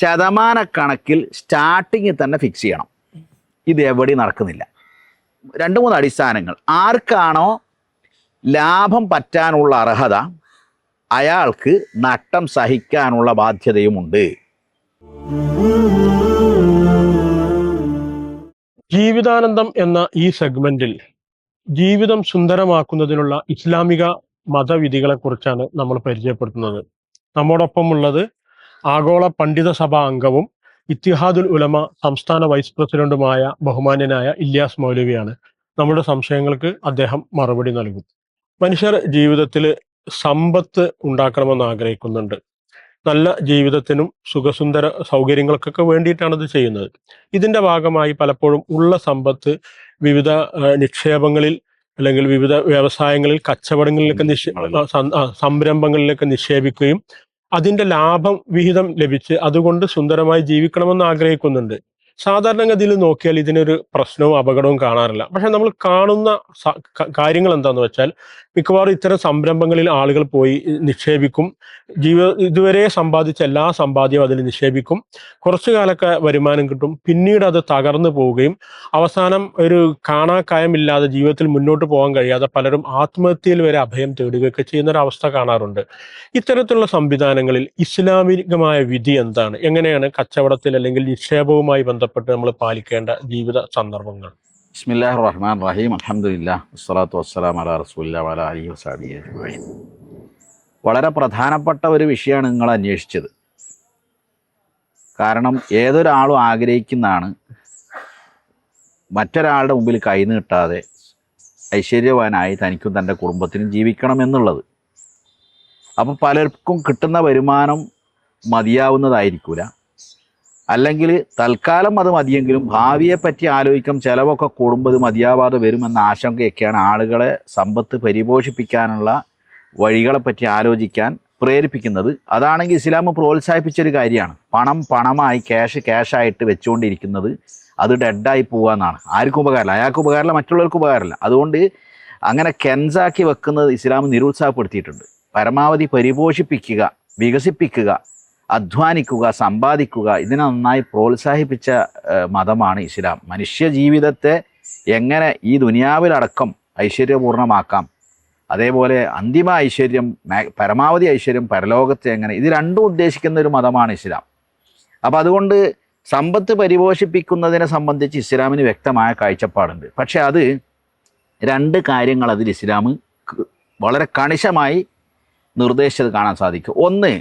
ശതമാനക്കണക്കിൽ സ്റ്റാർട്ടിങ്ങിൽ തന്നെ ഫിക്സ് ചെയ്യണം. ഇത് എവിടെ നടക്കുന്നില്ല. രണ്ട് മൂന്ന് അടിസ്ഥാനങ്ങൾ. ആർക്കാണോ ലാഭം പറ്റാനുള്ള അർഹത അയാൾക്ക് നട്ടം സഹിക്കാനുള്ള ബാധ്യതയുമുണ്ട്. ജീവിതാനന്ദം എന്ന ഈ സെഗ്മെന്റിൽ ജീവിതം സുന്ദരമാക്കുന്നതിനുള്ള ഇസ്ലാമിക മതവിധികളെ കുറിച്ചാണ് നമ്മൾ പരിചയപ്പെടുത്തുന്നത്. നമ്മോടൊപ്പം ഉള്ളത് ആഗോള പണ്ഡിത സഭാ അംഗവും ഇത്തിഹാദുൽ ഉലമ സംസ്ഥാന വൈസ് പ്രസിഡന്റുമായ ബഹുമാന്യനായ ഇല്യാസ് മൗലവിയാണ്. നമ്മുടെ സംശയങ്ങൾക്ക് അദ്ദേഹം മറുപടി നൽകും. മനുഷ്യർ ജീവിതത്തിൽ സമ്പത്ത് ഉണ്ടാക്കണമെന്ന് ആഗ്രഹിക്കുന്നുണ്ട്. നല്ല ജീവിതത്തിനും സുഖസുന്ദര സൗകര്യങ്ങൾക്കൊക്കെ വേണ്ടിയിട്ടാണ് ഇത് ചെയ്യുന്നത്. ഇതിന്റെ ഭാഗമായി പലപ്പോഴും ഉള്ള സമ്പത്ത് വിവിധ നിക്ഷേപങ്ങളിൽ അല്ലെങ്കിൽ വിവിധ വ്യവസായങ്ങളിൽ കച്ചവടങ്ങളിലൊക്കെ നിക്ഷേ സംരംഭങ്ങളിലൊക്കെ നിക്ഷേപിക്കുകയും അതിന്റെ ലാഭം വിഹിതം ലഭിച്ച് അതുകൊണ്ട് സുന്ദരമായി ജീവിക്കണമെന്ന് ആഗ്രഹിക്കുന്നുണ്ട്. സാധാരണഗതിയിൽ നോക്കിയാൽ ഇതിനൊരു പ്രശ്നവും അപകടവും കാണാറില്ല. പക്ഷെ നമ്മൾ കാണുന്ന കാര്യങ്ങൾ എന്താന്ന് വെച്ചാൽ മിക്കവാറും ഇത്തരം സംരംഭങ്ങളിൽ ആളുകൾ പോയി നിക്ഷേപിക്കും. ജീവ ഇതുവരെ സമ്പാദിച്ച എല്ലാ സമ്പാദ്യവും അതിൽ നിക്ഷേപിക്കും. കുറച്ചു കാലൊക്കെ വരുമാനം കിട്ടും. പിന്നീട് അത് തകർന്നു പോവുകയും അവസാനം ഒരു കാണാക്കായമില്ലാതെ ജീവിതത്തിൽ മുന്നോട്ട് പോകാൻ കഴിയാതെ പലരും ആത്മഹത്യയിൽ വരെ അഭയം തേടുകയൊക്കെ ചെയ്യുന്ന ഒരു അവസ്ഥ കാണാറുണ്ട്. ഇത്തരത്തിലുള്ള സംവിധാനങ്ങളിൽ ഇസ്ലാമികമായ വിധി എന്താണ്? എങ്ങനെയാണ് കച്ചവടത്തിൽ അല്ലെങ്കിൽ നിക്ഷേപവുമായി ബന്ധപ്പെട്ട് നമ്മൾ പാലിക്കേണ്ട ജീവിത സന്ദർഭങ്ങൾ? ബിസ്മില്ലാഹി റഹ്മാൻ റഹീം അലഹമുല്ല വസ്സലാത്തു വസ്സലാം അല റസൂല്ല വസാബി വളരെ പ്രധാനപ്പെട്ട ഒരു വിഷയമാണ് നിങ്ങൾ അന്വേഷിച്ചത്. കാരണം ഏതൊരാളും ആഗ്രഹിക്കുന്നതാണ് മറ്റൊരാളുടെ മുമ്പിൽ കൈ നീട്ടാതെ ഐശ്വര്യവാനായി തനിക്കും തന്റെ കുടുംബത്തിനും ജീവിക്കണം എന്നുള്ളത്. അപ്പം പലർക്കും കിട്ടുന്ന വരുമാനം മതിയാവുന്നതായിരിക്കില്ല അല്ലെങ്കിൽ തൽക്കാലം അത് മതിയെങ്കിലും ഭാവിയെ പറ്റി ആലോചിക്കും ചിലവൊക്കെ കൂടുമ്പോൾ ഇത് മതിയാവാതെ വരുമെന്ന ആശങ്കയൊക്കെയാണ് ആളുകളെ സമ്പത്ത് പരിപോഷിപ്പിക്കാനുള്ള വഴികളെ പറ്റി ആലോചിക്കാൻ പ്രേരിപ്പിക്കുന്നത്. അതാണെങ്കിൽ ഇസ്ലാം പ്രോത്സാഹിപ്പിച്ചൊരു കാര്യമാണ്. പണം പണമായി ക്യാഷ് ക്യാഷായിട്ട് വെച്ചുകൊണ്ടിരിക്കുന്നത് അത് ഡെഡായി പോകുക എന്നാണ് ആർക്കും ഉപകാരമില്ല. അയാൾക്ക് ഉപകാരമില്ല മറ്റുള്ളവർക്ക് ഉപകാരമില്ല. അതുകൊണ്ട് അങ്ങനെ കെൻസാക്കി വെക്കുന്നത് ഇസ്ലാം നിരുത്സാഹപ്പെടുത്തിയിട്ടുണ്ട്. പരമാവധി പരിപോഷിപ്പിക്കുക വികസിപ്പിക്കുക അധ്വാനിക്കുക സമ്പാദിക്കുക ഇതിനെ നന്നായി പ്രോത്സാഹിപ്പിച്ച മതമാണ് ഇസ്ലാം. മനുഷ്യ ജീവിതത്തെ എങ്ങനെ ഈ ദുനിയാവിലടക്കം ഐശ്വര്യപൂർണമാക്കാം അതേപോലെ അന്തിമ ഐശ്വര്യം പരമാവധി ഐശ്വര്യം പരലോകത്തെ എങ്ങനെ ഇത് രണ്ടും ഉദ്ദേശിക്കുന്ന ഒരു മതമാണ് ഇസ്ലാം. അപ്പോൾ അതുകൊണ്ട് സമ്പത്ത് പരിപോഷിപ്പിക്കുന്നതിനെ സംബന്ധിച്ച് ഇസ്ലാമിന് വ്യക്തമായ കാഴ്ചപ്പാടുണ്ട്. പക്ഷേ അത് രണ്ട് കാര്യങ്ങൾ അതിൽ ഇസ്ലാം വളരെ കണിശമായി നിർദ്ദേശിച്ചത് കാണാൻ സാധിക്കും. ഒന്ന്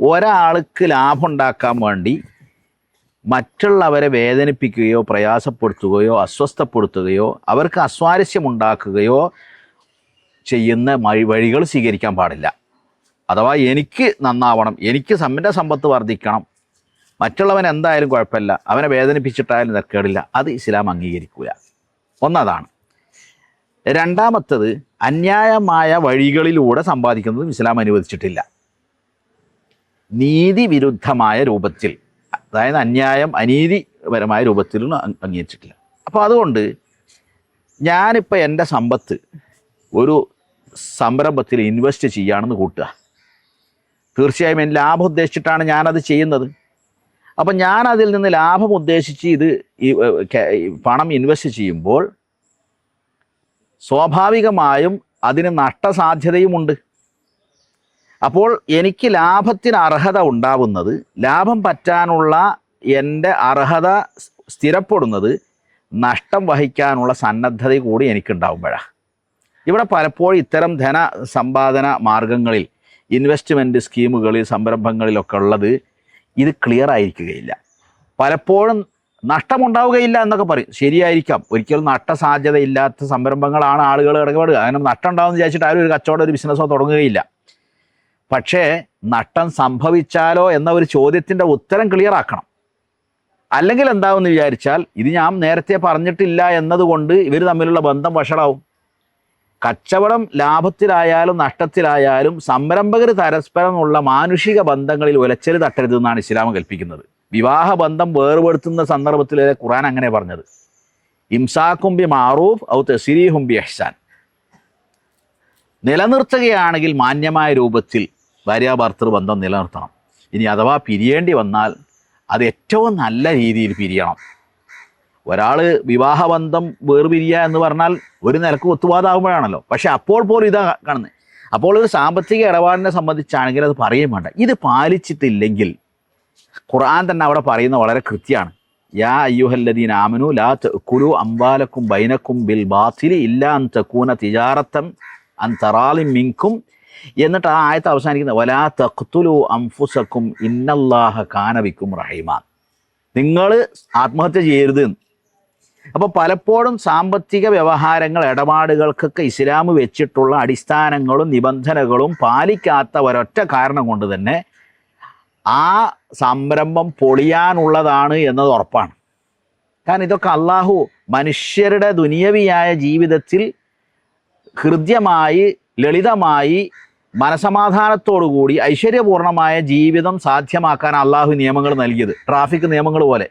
ഒരാൾക്ക് ലാഭം ഉണ്ടാക്കാൻ വേണ്ടി മറ്റുള്ളവരെ വേദനിപ്പിക്കുകയോ പ്രയാസപ്പെടുത്തുകയോ അസ്വസ്ഥപ്പെടുത്തുകയോ അവർക്ക് അസ്വാരസ്യമുണ്ടാക്കുകയോ ചെയ്യുന്ന വഴി വഴികൾ സ്വീകരിക്കാൻ പാടില്ല. അഥവാ എനിക്ക് നന്നാവണം എനിക്ക് സമ്മിന്റെ സമ്പത്ത് വർദ്ധിക്കണം മറ്റുള്ളവൻ എന്തായാലും കുഴപ്പമില്ല അവനെ വേദനിപ്പിച്ചിട്ടായാലും നിൽക്കേടില്ല അത് ഇസ്ലാം അംഗീകരിക്കില്ല ഒന്നതാണ്. രണ്ടാമത്തത് അന്യായമായ വഴികളിലൂടെ സമ്പാദിക്കുന്നതും ഇസ്ലാം അനുവദിച്ചിട്ടില്ല. നീതിവിരുദ്ധമായ രൂപത്തിൽ അതായത് അന്യായം അനീതിപരമായ രൂപത്തിലൊന്നും അംഗീകരിച്ചിട്ടില്ല. അപ്പോൾ അതുകൊണ്ട് ഞാനിപ്പോൾ എന്റെ സമ്പത്ത് ഒരു സംരംഭത്തിൽ ഇൻവെസ്റ്റ് ചെയ്യുകയാണെന്ന് കൂട്ടുക. തീർച്ചയായും എന്റെ ലാഭം ഉദ്ദേശിച്ചിട്ടാണ് ഞാനത് ചെയ്യുന്നത്. അപ്പം ഞാൻ അതിൽ നിന്ന് ലാഭം ഉദ്ദേശിച്ച് ഇത് ഈ പണം ഇൻവെസ്റ്റ് ചെയ്യുമ്പോൾ സ്വാഭാവികമായും അതിന് നഷ്ടസാധ്യതയുമുണ്ട്. അപ്പോൾ എനിക്ക് ലാഭത്തിന് അർഹത ഉണ്ടാവുന്നത് ലാഭം പറ്റാനുള്ള എന്റെ അർഹത സ്ഥിരപ്പെടുന്നത് നഷ്ടം വഹിക്കാനുള്ള സന്നദ്ധത കൂടി എനിക്കുണ്ടാവുമ്പോഴാണ് ഇവിടെ പലപ്പോഴും ഇത്തരം ധന സമ്പാദന മാർഗങ്ങളിൽ ഇൻവെസ്റ്റ്മെന്റ് സ്കീമുകളിൽ സംരംഭങ്ങളിലൊക്കെ ഉള്ളത് ഇത് ക്ലിയർ ആയിരിക്കുകയില്ല. പലപ്പോഴും നഷ്ടമുണ്ടാവുകയില്ല എന്നൊക്കെ പറയും. ശരിയായിരിക്കാം. ഒരിക്കലും നഷ്ടസാധ്യതയില്ലാത്ത സംരംഭങ്ങളാണ് ആളുകൾ ഇടപെടുക. അങ്ങനെ നഷ്ടം ഉണ്ടാവുമെന്ന് വിചാരിച്ചിട്ട് ആരും ഒരു കച്ചവടം ഒരു ബിസിനസ്സോ തുടങ്ങുകയില്ല. പക്ഷേ നഷ്ടം സംഭവിച്ചാലോ എന്ന ഒരു ചോദ്യത്തിന്റെ ഉത്തരം ക്ലിയർ ആക്കണം. അല്ലെങ്കിൽ എന്താവെന്ന് വിചാരിച്ചാൽ ഇത് ഞാൻ നേരത്തെ പറഞ്ഞിട്ടില്ല എന്നതുകൊണ്ട് ഇവർ തമ്മിലുള്ള ബന്ധം വഷളാവും. കച്ചവടം ലാഭത്തിലായാലും നഷ്ടത്തിലായാലും സംരംഭകർ പരസ്പരമുള്ള മാനുഷിക ബന്ധങ്ങളിൽ ഉലച്ചൽ തട്ടരുതെന്നാണ് ഇസ്ലാം കൽപ്പിക്കുന്നത്. വിവാഹ ബന്ധം വേർപെടുത്തുന്ന സന്ദർഭത്തിൽ ഖുറാൻ അങ്ങനെ പറഞ്ഞത്. ഇംസാക്കുംബി മാറൂഫ് ഔ തെസിരീഹുംബി എഹ്സാൻ നിലനിർത്തുകയാണെങ്കിൽ മാന്യമായ രൂപത്തിൽ ഭാര്യാഭർത്തൃ ബന്ധം നിലനിർത്തണം. ഇനി അഥവാ പിരിയേണ്ടി വന്നാൽ അത് ഏറ്റവും നല്ല രീതിയിൽ പിരിയണം. ഒരാൾ വിവാഹബന്ധം വേർപിരിയ എന്ന് പറഞ്ഞാൽ ഒരു നിലയ്ക്ക് ഒത്തുവാദാകുമ്പോഴാണല്ലോ പക്ഷേ അപ്പോൾ പോലും ഇതാ കാണുന്നത് അപ്പോൾ ഒരു സാമ്പത്തിക ഇടപാടിനെ സംബന്ധിച്ചാണെങ്കിൽ അത് പറയുകയും വേണ്ട. ഇത് പാലിച്ചിട്ടില്ലെങ്കിൽ ഖുർആൻ തന്നെ അവിടെ പറയുന്ന വളരെ കൃത്യമാണ്. യാ അയ്യുഹല്ലദീൻ ആമനു ലാ കുലു അംബാലക്കും ബൈനക്കും ബിൽ ബാത്തിലി ഇല്ലാ അൻ തക്കൂന തിജാറത്തം അൻ തറാലി മിങ്കും എന്നിട്ട് ആ ആയത്ത് അവസാനിക്കുന്നത് വലാ തഖ്തുലു അംഫുസക്കും ഇന്നല്ലാഹ കാനവിക്കും റഹീമാൻ നിങ്ങൾ ആത്മഹത്യ ചെയ്യരുത്. അപ്പോൾ പലപ്പോഴും സാമ്പത്തിക വ്യവഹാരങ്ങൾ ഇടപാടുകൾക്കൊക്കെ ഇസ്ലാം വെച്ചിട്ടുള്ള അടിസ്ഥാനങ്ങളും നിബന്ധനകളും പാലിക്കാത്ത ഒരൊറ്റ കാരണം കൊണ്ട് തന്നെ ആ സംരംഭം പൊളിയാനുള്ളതാണ് എന്നത് ഉറപ്പാണ് കാരണം ഇതൊക്കെ അള്ളാഹു മനുഷ്യരുടെ ദുനിയവിയായ ജീവിതത്തിൽ ഹൃദ്യമായി ലളിതമായി മനസമാധാനത്തോടുകൂടി ഐശ്വര്യപൂർണമായ ജീവിതം സാധ്യമാക്കാൻ അള്ളാഹു നിയമങ്ങൾ നൽകിയത്. ട്രാഫിക് നിയമങ്ങൾ പോലെ.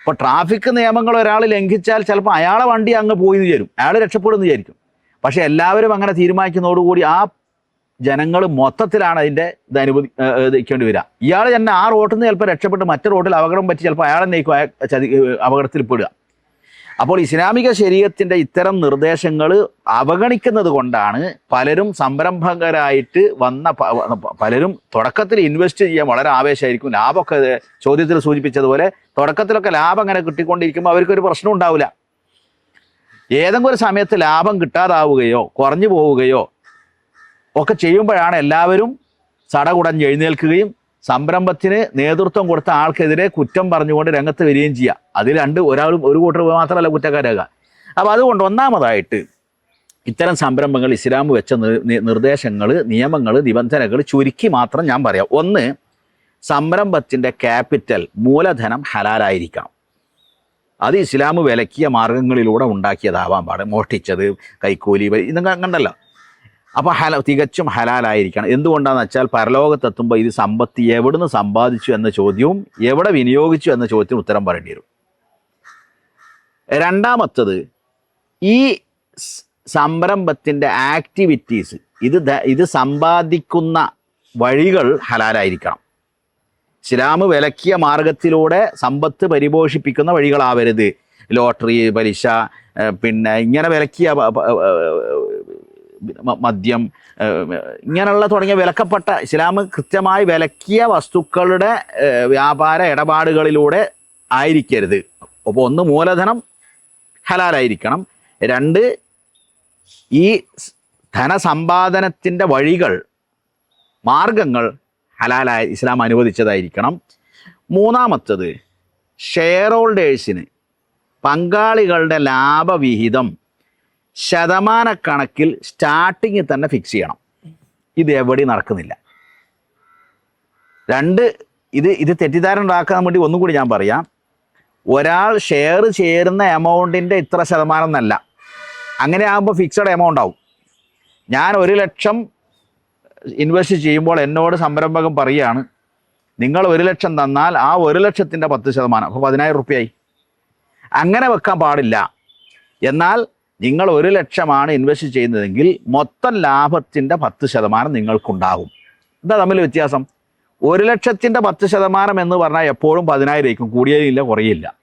ഇപ്പോൾ ട്രാഫിക് നിയമങ്ങൾ ഒരാൾ ലംഘിച്ചാൽ ചിലപ്പോൾ അയാളെ വണ്ടി അങ്ങ് പോയി വിചാരും ചേരും. അയാൾ രക്ഷപ്പെടുമെന്ന് വിചാരിക്കും. പക്ഷെ എല്ലാവരും അങ്ങനെ തീരുമാനിക്കുന്നതോടുകൂടി ആ ജനങ്ങൾ മൊത്തത്തിലാണ് അതിന്റെ ഇത് അനുവദി ഇരിക്കേണ്ടി വരിക. ഇയാൾ തന്നെ ആ റോട്ടിൽ നിന്ന് ചിലപ്പോൾ രക്ഷപ്പെട്ട് മറ്റു റോട്ടിൽ അപകടം പറ്റി ചിലപ്പോൾ അയാളെ നയിക്കും അപകടത്തിൽ പെടുക അപ്പോൾ ഇസ്ലാമിക ശരീരത്തിന്റെ ഇത്തരം നിർദ്ദേശങ്ങൾ അവഗണിക്കുന്നത് കൊണ്ടാണ് പലരും സംരംഭകരായിട്ട് വന്ന പലരും തുടക്കത്തിൽ ഇൻവെസ്റ്റ് ചെയ്യാൻ വളരെ ആവേശമായിരിക്കും. ലാഭമൊക്കെ ചോദ്യത്തിൽ സൂചിപ്പിച്ചതുപോലെ തുടക്കത്തിലൊക്കെ ലാഭം അങ്ങനെ കിട്ടിക്കൊണ്ടിരിക്കുമ്പോൾ അവർക്കൊരു പ്രശ്നം ഉണ്ടാവില്ല. ഏതെങ്കിലും ഒരു സമയത്ത് ലാഭം കിട്ടാതാവുകയോ കുറഞ്ഞു പോവുകയോ ഒക്കെ ചെയ്യുമ്പോഴാണ് എല്ലാവരും സടകുടഞ്ഞ് എഴുന്നേൽക്കുകയും സംരംഭത്തിന് നേതൃത്വം കൊടുത്ത ആൾക്കെതിരെ കുറ്റം പറഞ്ഞുകൊണ്ട് രംഗത്ത് വരികയും ചെയ്യുക അതിൽ രണ്ട് ഒരാളും ഒരു കൂട്ടർ മാത്രമല്ല കുറ്റക്കാരാകുക അപ്പോൾ അതുകൊണ്ട് ഒന്നാമതായിട്ട് ഇത്തരം സംരംഭങ്ങൾ ഇസ്ലാം വെച്ച നിർദ്ദേശങ്ങൾ നിയമങ്ങൾ നിബന്ധനകൾ ചുരുക്കി മാത്രം ഞാൻ പറയാം. ഒന്ന് സംരംഭത്തിന്റെ ക്യാപിറ്റൽ മൂലധനം ഹലാലായിരിക്കണം. അത് ഇസ്ലാം വിലക്കിയ മാർഗങ്ങളിലൂടെ ഉണ്ടാക്കിയതാവാൻ പാടില്ല മോഷ്ടിച്ചത് കൈക്കൂലി ഇതൊക്കെ കണ്ടല്ലോ. അപ്പോൾ ഹല തികച്ചും ഹലാലായിരിക്കണം. എന്തുകൊണ്ടാണെന്ന് വെച്ചാൽ പരലോകത്തെത്തുമ്പോൾ ഇത് സമ്പത്ത് എവിടുന്ന് സമ്പാദിച്ചു എന്ന ചോദ്യവും എവിടെ വിനിയോഗിച്ചു എന്ന ചോദ്യത്തിന് ഉത്തരം പറയേണ്ടി വരും. രണ്ടാമത്തത് ഈ സംരംഭത്തിന്റെ ആക്ടിവിറ്റീസ് ഇത് ഇത് സമ്പാദിക്കുന്ന വഴികൾ ഹലാലായിരിക്കണം. ഇസ്ലാം വിലക്കിയ മാർഗത്തിലൂടെ സമ്പത്ത് പരിപോഷിപ്പിക്കുന്ന വഴികളാവരുത്. ലോട്ടറി പലിശ പിന്നെ ഇങ്ങനെ വിലക്കിയ മദ്യം ഇങ്ങനെയുള്ള തുടങ്ങിയ വിലക്കപ്പെട്ട ഇസ്ലാം കൃത്യമായി വിലക്കിയ വസ്തുക്കളുടെ വ്യാപാര ഇടപാടുകളിലൂടെ ആയിരിക്കരുത്. അപ്പോൾ ഒന്ന് മൂലധനം ഹലാലായിരിക്കണം. രണ്ട് ഈ ധനസമ്പാദനത്തിന്റെ വഴികൾ മാർഗങ്ങൾ ഹലാലായ ഇസ്ലാം അനുവദിച്ചതായിരിക്കണം. മൂന്നാമത്തത് ഷെയർ ഹോൾഡേഴ്സിന് പങ്കാളികളുടെ ലാഭവിഹിതം ശതമാനക്കണക്കിൽ സ്റ്റാർട്ടിങ്ങിൽ തന്നെ ഫിക്സ് ചെയ്യണം. ഇത് എവിടെ നടക്കുന്നില്ല. രണ്ട് ഇത് ഇത് തെറ്റിദ്ധാരണ ഉണ്ടാക്കാൻ വേണ്ടി ഒന്നും കൂടി ഞാൻ പറയാം. ഒരാൾ ഷെയർ ചേരുന്ന എമൗണ്ടിന്റെ ഇത്ര ശതമാനം എന്നല്ല. അങ്ങനെ ആകുമ്പോൾ ഫിക്സഡ് എമൗണ്ട് ആവും. ഞാൻ ഒരു ലക്ഷം ഇൻവെസ്റ്റ് ചെയ്യുമ്പോൾ എന്നോട് സംരംഭകം പറയുകയാണ് നിങ്ങൾ ഒരു ലക്ഷം തന്നാൽ ആ ഒരു ലക്ഷത്തിന്റെ പത്ത് ശതമാനം അപ്പോൾ പതിനായിരം റുപ്യായി. അങ്ങനെ വെക്കാൻ പാടില്ല. എന്നാൽ നിങ്ങൾ ഒരു ലക്ഷമാണ് ഇൻവെസ്റ്റ് ചെയ്യുന്നതെങ്കിൽ മൊത്തം ലാഭത്തിന്റെ പത്ത് ശതമാനം നിങ്ങൾക്കുണ്ടാകും. എന്താ തമ്മിൽ വ്യത്യാസം? ഒരു ലക്ഷത്തിന്റെ പത്ത് ശതമാനം എന്ന് പറഞ്ഞാൽ എപ്പോഴും പതിനായിരം കൂടിയതില്ല കുറയില്ല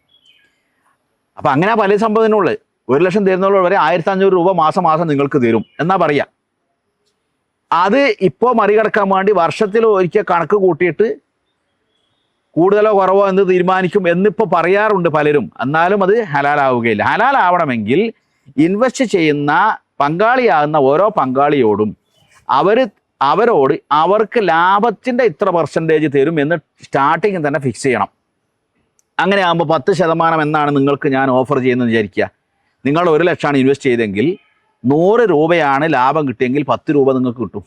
അപ്പം അങ്ങനെ പല സംഭവത്തിനുള്ളത് ഒരു ലക്ഷം തരുന്നവർ വരെ ആയിരത്തി അഞ്ഞൂറ് രൂപ മാസം മാസം നിങ്ങൾക്ക് തരും എന്നാ പറയാ. അത് ഇപ്പോൾ മറികടക്കാൻ വേണ്ടി വർഷത്തിൽ ഒരിക്കൽ കണക്ക് കൂട്ടിയിട്ട് കൂടുതലോ കുറവോ എന്ന് തീരുമാനിക്കും എന്നിപ്പോൾ പറയാറുണ്ട് പലരും. എന്നാലും അത് ഹലാലാവുകയില്ല. ഹലാലാവണമെങ്കിൽ ഇൻവെസ്റ്റ് ചെയ്യുന്ന പങ്കാളിയാകുന്ന ഓരോ പങ്കാളിയോടും അവർ അവരോട് അവർക്ക് ലാഭത്തിന്റെ ഇത്ര പെർസെന്റേജ് തരും എന്ന് സ്റ്റാർട്ടിങ് തന്നെ ഫിക്സ് ചെയ്യണം. അങ്ങനെ ആകുമ്പോൾ പത്ത് ശതമാനം എന്നാണ് നിങ്ങൾക്ക് ഞാൻ ഓഫർ ചെയ്യുന്നത് വിചാരിക്കുക. നിങ്ങൾ ഒരു ലക്ഷമാണ് ഇൻവെസ്റ്റ് ചെയ്തെങ്കിൽ നൂറ് രൂപയാണ് ലാഭം കിട്ടിയെങ്കിൽ പത്ത് രൂപ നിങ്ങൾക്ക് കിട്ടും.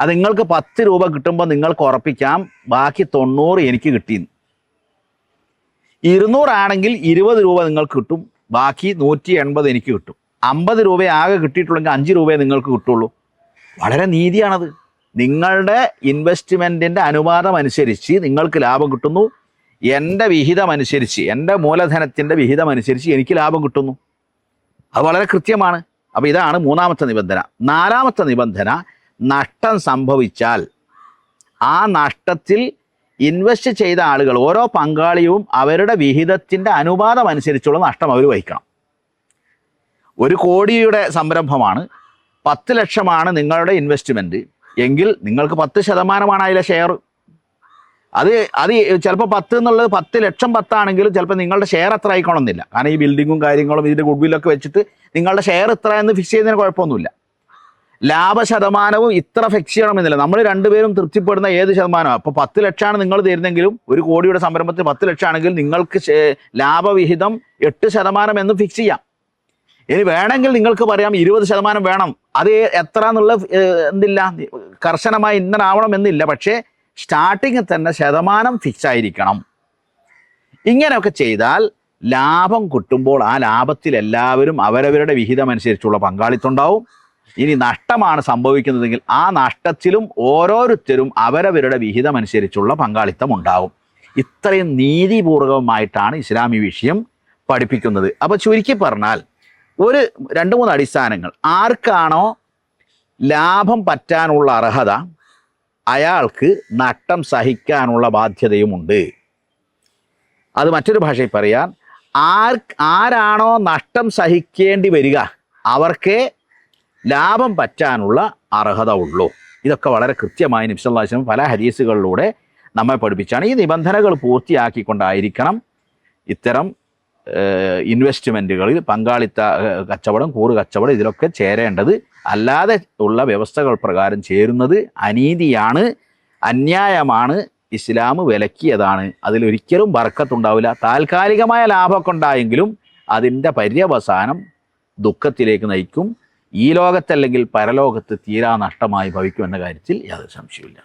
അത് നിങ്ങൾക്ക് പത്ത് രൂപ കിട്ടുമ്പോൾ നിങ്ങൾക്ക് ഉറപ്പിക്കാം ബാക്കി തൊണ്ണൂറ് എനിക്ക് കിട്ടിയെന്ന്. ഇരുന്നൂറാണെങ്കിൽ ഇരുപത് രൂപ നിങ്ങൾക്ക് കിട്ടും ബാക്കി നൂറ്റി എൺപത് എനിക്ക് കിട്ടും. അമ്പത് രൂപ ആകെ കിട്ടിയിട്ടുള്ളെങ്കിൽ അഞ്ച് രൂപയെ നിങ്ങൾക്ക് കിട്ടുള്ളൂ. വളരെ നീതിയാണത്. നിങ്ങളുടെ ഇൻവെസ്റ്റ്മെന്റിന്റെ അനുപാതം അനുസരിച്ച് നിങ്ങൾക്ക് ലാഭം കിട്ടുന്നു. എന്റെ വിഹിതം അനുസരിച്ച് എന്റെ മൂലധനത്തിന്റെ വിഹിതം അനുസരിച്ച് എനിക്ക് ലാഭം കിട്ടുന്നു. അത് വളരെ കൃത്യമാണ്. അപ്പോൾ ഇതാണ് മൂന്നാമത്തെ നിബന്ധന. നാലാമത്തെ നിബന്ധന നഷ്ടം സംഭവിച്ചാൽ ആ നഷ്ടത്തിൽ ഇൻവെസ്റ്റ് ചെയ്ത ആളുകൾ ഓരോ പങ്കാളിയും അവരുടെ വിഹിതത്തിന്റെ അനുപാതം അനുസരിച്ചുള്ള നഷ്ടം അവർ വഹിക്കണം. ഒരു കോടിയുടെ സംരംഭമാണ് പത്ത് ലക്ഷമാണ് നിങ്ങളുടെ ഇൻവെസ്റ്റ്മെന്റ് എങ്കിൽ നിങ്ങൾക്ക് പത്ത് ശതമാനമാണ് അതിലെ ഷെയർ അത് അത് ചിലപ്പോൾ പത്ത് എന്നുള്ളത് പത്ത് ലക്ഷം പത്താണെങ്കിലും ചിലപ്പോൾ നിങ്ങളുടെ ഷെയർ എത്ര ആയിക്കണമെന്നില്ല കാരണം ഈ ബിൽഡിങ്ങും കാര്യങ്ങളും ഇതിന്റെ ഗുഡ്വില്ലൊക്കെ വെച്ചിട്ട് നിങ്ങളുടെ ഷെയർ ഇത്ര എന്ന് ഫിക്സ് ചെയ്യുന്നതിന് കുഴപ്പമൊന്നുമില്ല. ലാഭ ശതമാനവും ഇത്ര ഫിക്സ് ചെയ്യണമെന്നില്ല. നമ്മൾ രണ്ടുപേരും തൃപ്തിപ്പെടുന്ന ഏത് ശതമാനമാണ് അപ്പോൾ പത്ത് ലക്ഷമാണ് നിങ്ങൾ തരുന്നെങ്കിലും ഒരു കോടിയുടെ സംരംഭത്തിൽ പത്ത് ലക്ഷമാണെങ്കിൽ നിങ്ങൾക്ക് ലാഭവിഹിതം എട്ട് ശതമാനം എന്ന് ഫിക്സ് ചെയ്യാം. ഇനി വേണമെങ്കിൽ നിങ്ങൾക്ക് പറയാം ഇരുപത് ശതമാനം വേണം. അത് എത്ര എന്നുള്ള എന്തില്ല. കർശനമായി ഇന്നനാവണം എന്നില്ല. പക്ഷേ സ്റ്റാർട്ടിങ്ങിൽ തന്നെ ശതമാനം ഫിക്സ് ആയിരിക്കണം. ഇങ്ങനെയൊക്കെ ചെയ്താൽ ലാഭം കിട്ടുമ്പോൾ ആ ലാഭത്തിൽ എല്ലാവരും അവരവരുടെ വിഹിതമനുസരിച്ചുള്ള പങ്കാളിത്തം ഉണ്ടാവും. ഇനി നഷ്ടമാണ് സംഭവിക്കുന്നതെങ്കിൽ ആ നഷ്ടത്തിലും ഓരോരുത്തരും അവരവരുടെ വിഹിതമനുസരിച്ചുള്ള പങ്കാളിത്തം ഉണ്ടാകും ഇത്രയും നീതിപൂർവകമായിട്ടാണ് ഇസ്ലാമി വിഷയം പഠിപ്പിക്കുന്നത്. അപ്പോൾ ചുരുക്കി പറഞ്ഞാൽ ഒരു രണ്ട് മൂന്ന് അടിസ്ഥാനങ്ങൾ. ആർക്കാണോ ലാഭം പറ്റാനുള്ള അർഹത അയാൾക്ക് നഷ്ടം സഹിക്കാനുള്ള ബാധ്യതയുമുണ്ട്. അത് മറ്റൊരു ഭാഷയിൽ പറയാൻ ആർ ആരാണോ നഷ്ടം സഹിക്കേണ്ടി വരിക അവർക്കേ ലാഭം പറ്റാനുള്ള അർഹത ഉള്ളൂ. ഇതൊക്കെ വളരെ കൃത്യമായി നിബ്സല്ലാസ്ലം പല ഹരീസുകളിലൂടെ നമ്മെ പഠിപ്പിച്ചാണ്. ഈ നിബന്ധനകൾ പൂർത്തിയാക്കിക്കൊണ്ടായിരിക്കണം ഇത്തരം ഇൻവെസ്റ്റ്മെന്റുകളിൽ പങ്കാളിത്ത കച്ചവടം കൂറ് കച്ചവടം ഇതിലൊക്കെ ചേരേണ്ടത്. അല്ലാതെ ഉള്ള വ്യവസ്ഥകൾ പ്രകാരം ചേരുന്നത് അനീതിയാണ് അന്യായമാണ് ഇസ്ലാം വിലക്കിയതാണ്. അതിലൊരിക്കലും ബർക്കത്തുണ്ടാവില്ല. താൽക്കാലികമായ ലാഭമൊക്കെ ഉണ്ടായെങ്കിലും അതിന്റെ പര്യവസാനം ദുഃഖത്തിലേക്ക് നയിക്കും. ഈ ലോകത്തല്ലെങ്കിൽ പരലോകത്ത് തീരാ നഷ്ടമായി ഭവിക്കുമെന്ന കാര്യത്തിൽ യാതൊരു സംശയമില്ല